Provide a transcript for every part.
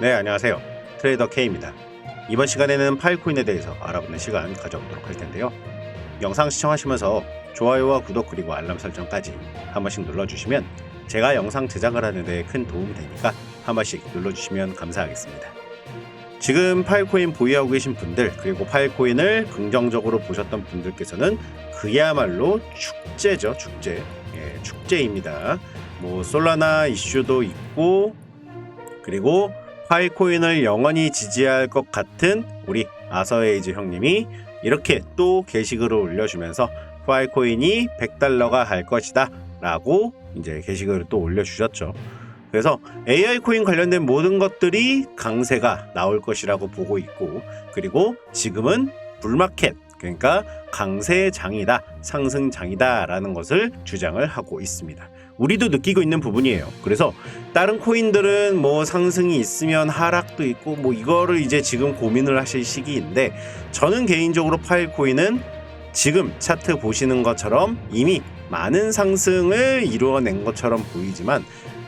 네, 안녕하세요. 트레이더 K입니다. 이번 시간에는 파일코인에 대해서 알아보는 시간 가져보도록 할 텐데요. 영상 시청하시면서 좋아요와 구독 그리고 알람 설정까지 한 번씩 눌러주시면 제가 영상 제작을 하는데 큰 도움이 되니까 한 번씩 눌러주시면 감사하겠습니다. 지금 파일코인 보유하고 계신 분들 그리고 파일코인을 긍정적으로 보셨던 분들께서는 그야말로 축제죠, 축제. 예, 축제입니다. 뭐 솔라나 이슈도 있고 그리고 파이코인을 영원히 지지할 것 같은 우리 아서에이즈 형님이 이렇게 또 게시글을 올려주면서 파이코인이 100달러가 할 것이다 라고 이제 게시글을 또 올려주셨죠. 그래서 AI 코인 관련된 모든 것들이 강세가 나올 것이라고 보고 있고 그리고 지금은 불마켓 그러니까 강세장이다 상승장이다 라는 것을 주장을 하고 있습니다. 우리도 느끼고 있는 부분이에요. 그래서 다른 코인들은 뭐 상승이 있으면 하락도 있고 뭐 이거를 이제 지금 고민을 하실 시기인데 저는 개인적으로 파일 코인은 지금 차트 보시는 것처럼 이미 많은 상승을 이루어낸 것처럼 보이지만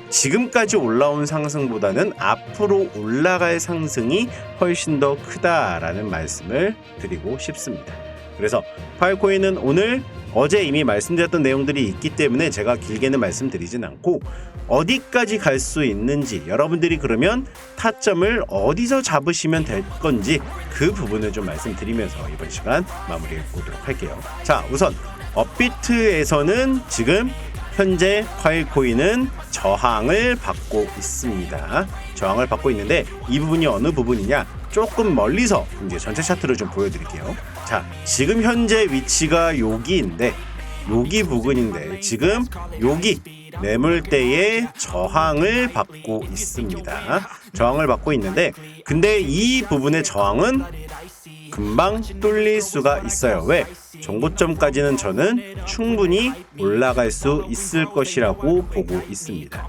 지금까지 올라온 상승보다는 앞으로 올라갈 상승이 훨씬 더 크다라는 말씀을 드리고 싶습니다. 그래서 파일코인은 오늘 어제 이미 말씀드렸던 내용들이 있기 때문에 제가 길게는 말씀드리진 않고 어디까지 갈 수 있는지 여러분들이 그러면 타점을 어디서 잡으시면 될 건지 그 부분을 좀 말씀드리면서 이번 시간 마무리해 보도록 할게요. 자, 우선 업비트에서는 지금 현재 파일코인은 저항을 받고 있습니다. 저항을 받고 있는데 이 부분이 어느 부분이냐? 조금 멀리서 이제 전체 차트를 좀 보여드릴게요. 자, 지금 현재 위치가 여기인데 여기 부근인데 지금 여기 매물대의 저항을 받고 있습니다. 저항을 받고 있는데 근데 이 부분의 저항은 금방 뚫릴 수가 있어요. 왜? 정고점까지는 저는 충분히 올라갈 수 있을 것이라고 보고 있습니다.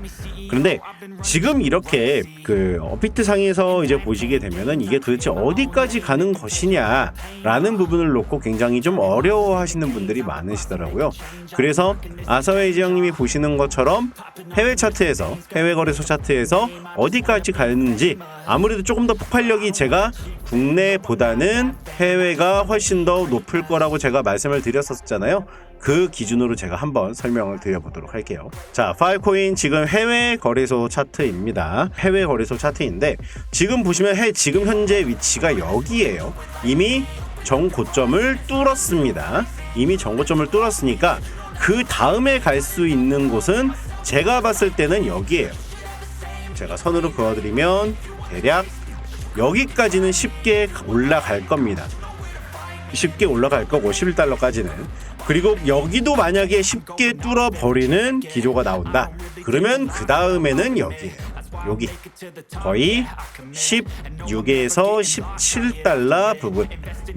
그런데 지금 이렇게 그 어피트 상에서 이제 보시게 되면은 이게 도대체 어디까지 가는 것이냐라는 부분을 놓고 굉장히 좀 어려워하시는 분들이 많으시더라고요. 그래서 아서웨이즈 형님이 보시는 것처럼 해외 차트에서 해외 거래소 차트에서 어디까지 가는지 아무래도 조금 더 폭발력이 제가 국내보다는 해외가 훨씬 더 높을 거라고 제가 말씀을 드렸었잖아요. 그 기준으로 제가 한번 설명을 드려보도록 할게요. 자, 파일코인 지금 해외 거래소 차트입니다. 해외 거래소 차트인데 지금 보시면 해 지금 현재 위치가 여기에요. 이미 정고점을 뚫었습니다. 이미 정고점을 뚫었으니까 그 다음에 갈 수 있는 곳은 제가 봤을 때는 여기에요. 제가 선으로 그어드리면 대략 여기까지는 쉽게 올라갈 겁니다. 쉽게 올라갈 거고 11달러까지는. 그리고 여기도 만약에 쉽게 뚫어버리는 기조가 나온다. 그러면 그 다음에는 여기에요. 여기. 거의 16에서 17달러 부분.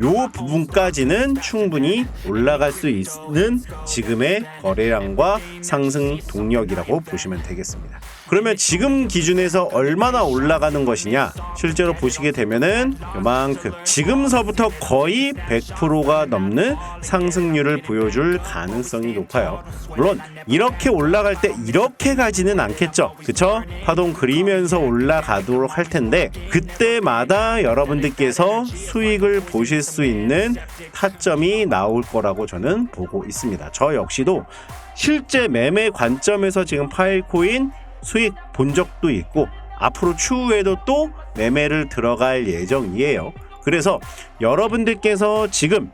요 부분까지는 충분히 올라갈 수 있는 지금의 거래량과 상승 동력이라고 보시면 되겠습니다 그러면 지금 기준에서 얼마나 올라가는 것이냐 실제로 보시게 되면은 요만큼 지금서부터 거의 100%가 넘는 상승률을 보여줄 가능성이 높아요. 물론 이렇게 올라갈 때 이렇게 가지는 않겠죠. 그쵸? 파동 그리면서 올라가도록 할 텐데 그때마다 여러분들께서 수익을 보실 수 있는 타점이 나올 거라고 저는 보고 있습니다. 저 역시도 실제 매매 관점에서 지금 파일코인 수익 본 적도 있고 앞으로 추후에도 또 매매를 들어갈 예정이에요. 그래서 여러분들께서 지금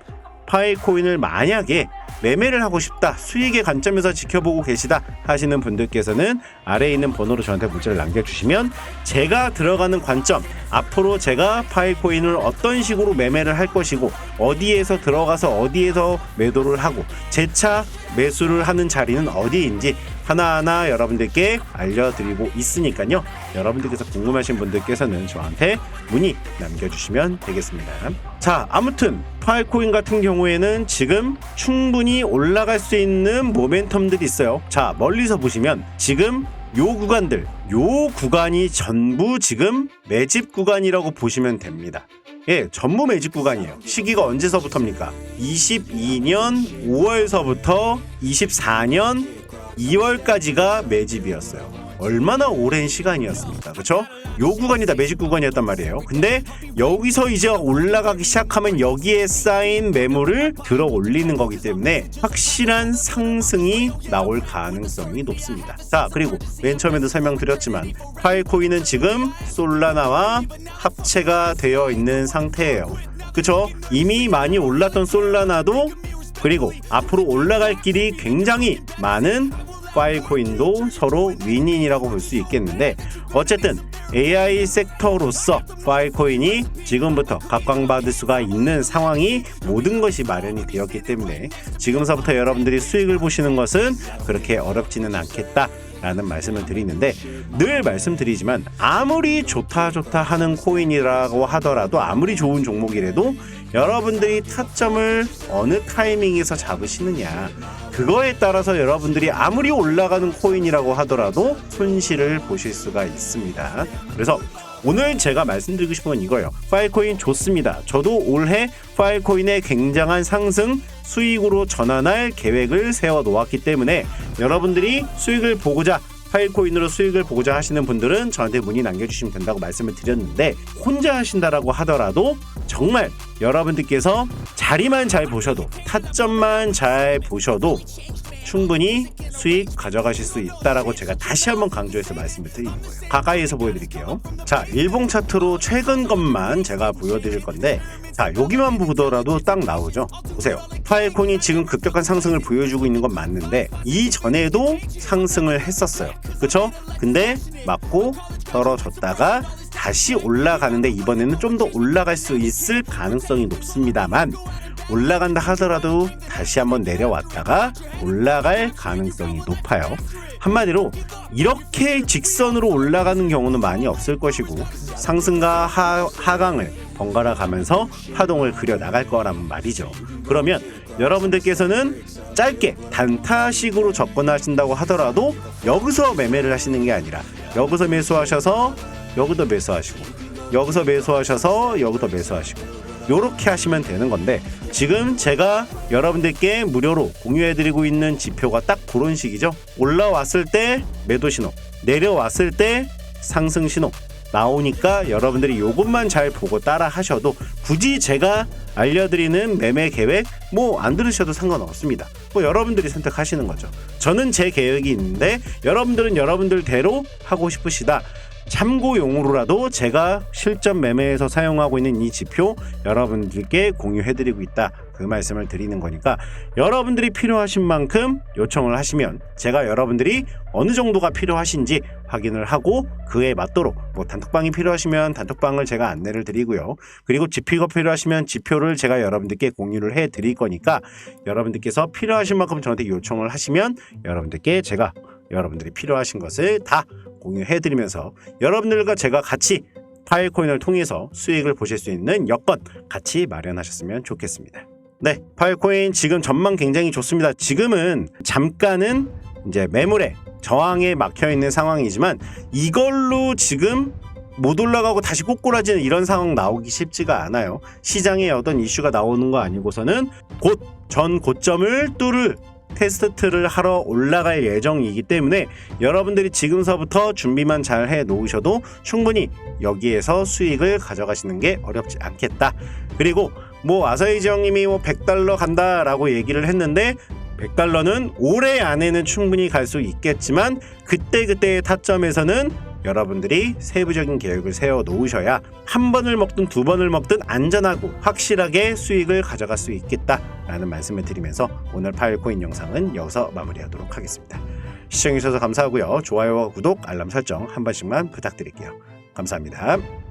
파이코인을 만약에 매매를 하고 싶다 수익의 관점에서 지켜보고 계시다 하시는 분들께서는 아래에 있는 번호로 저한테 문자를 남겨주시면 제가 들어가는 관점 앞으로 제가 파이코인을 어떤 식으로 매매를 할 것이고 어디에서 들어가서 어디에서 매도를 하고 재차 매수를 하는 자리는 어디인지 하나하나 여러분들께 알려드리고 있으니까요 여러분들께서 궁금하신 분들께서는 저한테 문의 남겨주시면 되겠습니다 자 아무튼 파이코인 같은 경우에는 지금 충분히 올라갈 수 있는 모멘텀들이 있어요. 자, 멀리서 보시면 지금 요 구간들, 요 구간이 전부 지금 매집 구간이라고 보시면 됩니다. 예, 전부 매집 구간이에요. 시기가 언제서부터입니까? 22년 5월서부터 24년 2월까지가 매집이었어요. 얼마나 오랜 시간이었습니까? 그쵸? 요 구간이 다 매직 구간이었단 말이에요. 근데 여기서 이제 올라가기 시작하면 여기에 쌓인 매물을 들어 올리는 거기 때문에 확실한 상승이 나올 가능성이 높습니다. 자, 그리고 맨 처음에도 설명드렸지만 파일코인은 지금 솔라나와 합체가 되어 있는 상태예요. 그쵸? 이미 많이 올랐던 솔라나도 그리고 앞으로 올라갈 길이 굉장히 많은 파일코인도 서로 윈인이라고 볼 수 있겠는데 어쨌든 AI 섹터로서 파일코인이 지금부터 각광받을 수가 있는 상황이 모든 것이 마련이 되었기 때문에 지금서부터 여러분들이 수익을 보시는 것은 그렇게 어렵지는 않겠다. 라는 말씀을 드리는데 늘 말씀드리지만 아무리 좋다 좋다 하는 코인이라고 하더라도 아무리 좋은 종목이라도 여러분들이 타점을 어느 타이밍에서 잡으시느냐 그거에 따라서 여러분들이 아무리 올라가는 코인이라고 하더라도 손실을 보실 수가 있습니다. 그래서 오늘 제가 말씀드리고 싶은 건 이거예요. 파일코인 좋습니다. 저도 올해 파일코인의 굉장한 상승 수익으로 전환할 계획을 세워 놓았기 때문에 여러분들이 수익을 보고자 파일코인으로 수익을 보고자 하시는 분들은 저한테 문의 남겨주시면 된다고 말씀을 드렸는데 혼자 하신다라고 하더라도 정말 여러분들께서 자리만 잘 보셔도 타점만 잘 보셔도 충분히 수익 가져가실 수 있다라고 제가 다시 한번 강조해서 말씀을 드리는 거예요. 가까이에서 보여드릴게요. 자, 일봉 차트로 최근 것만 제가 보여드릴 건데, 자, 여기만 보더라도 딱 나오죠. 보세요. 파일콘이 지금 급격한 상승을 보여주고 있는 건 맞는데, 이전에도 상승을 했었어요. 그쵸? 근데 맞고 떨어졌다가 다시 올라가는데 이번에는 좀 더 올라갈 수 있을 가능성이 높습니다만, 올라간다 하더라도 다시 한번 내려왔다가 올라갈 가능성이 높아요. 한마디로 이렇게 직선으로 올라가는 경우는 많이 없을 것이고 상승과 하, 하강을 번갈아 가면서 파동을 그려 나갈 거란 말이죠. 그러면 여러분들께서는 짧게 단타식으로 접근하신다고 하더라도 여기서 매매를 하시는 게 아니라 여기서 매수하셔서 여기도 매수하시고 여기서 매수하셔서 여기도 매수하시고 요렇게 하시면 되는 건데 지금 제가 여러분들께 무료로 공유해드리고 있는 지표가 딱 그런 식이죠. 올라왔을 때 매도 신호, 내려왔을 때 상승 신호 나오니까 여러분들이 요것만 잘 보고 따라 하셔도 굳이 제가 알려드리는 매매 계획 뭐 안 들으셔도 상관없습니다. 뭐 여러분들이 선택하시는 거죠. 저는 제 계획이 있는데 여러분들은 여러분들대로 하고 싶으시다. 참고용으로라도 제가 실전 매매에서 사용하고 있는 이 지표 여러분들께 공유해드리고 있다. 그 말씀을 드리는 거니까 여러분들이 필요하신 만큼 요청을 하시면 제가 여러분들이 어느 정도가 필요하신지 확인을 하고 그에 맞도록 뭐 단톡방이 필요하시면 단톡방을 제가 안내를 드리고요. 그리고 지표가 필요하시면 지표를 제가 여러분들께 공유를 해 드릴 거니까 여러분들께서 필요하신 만큼 저한테 요청을 하시면 여러분들께 제가 여러분들이 필요하신 것을 다 공유해드리면서 여러분들과 제가 같이 파일코인을 통해서 수익을 보실 수 있는 여건 같이 마련하셨으면 좋겠습니다. 네, 파일코인 지금 전망 굉장히 좋습니다. 지금은 잠깐은 이제 매물에 저항에 막혀 있는 상황이지만 이걸로 지금 못 올라가고 다시 꼬꾸라지는 이런 상황 나오기 쉽지가 않아요. 시장에 어떤 이슈가 나오는 거 아니고서는 곧 전 고점을 뚫을 테스트를 하러 올라갈 예정이기 때문에 여러분들이 지금서부터 준비만 잘 해 놓으셔도 충분히 여기에서 수익을 가져가시는 게 어렵지 않겠다. 그리고 뭐 아사이지 형님이 뭐 100달러 간다라고 얘기를 했는데 100달러는 올해 안에는 충분히 갈 수 있겠지만 그때그때의 타점에서는 여러분들이 세부적인 계획을 세워 놓으셔야 한 번을 먹든 두 번을 먹든 안전하고 확실하게 수익을 가져갈 수 있겠다라는 말씀을 드리면서 오늘 파일코인 영상은 여기서 마무리하도록 하겠습니다. 시청해주셔서 감사하고요. 좋아요와 구독, 알람 설정 한 번씩만 부탁드릴게요. 감사합니다.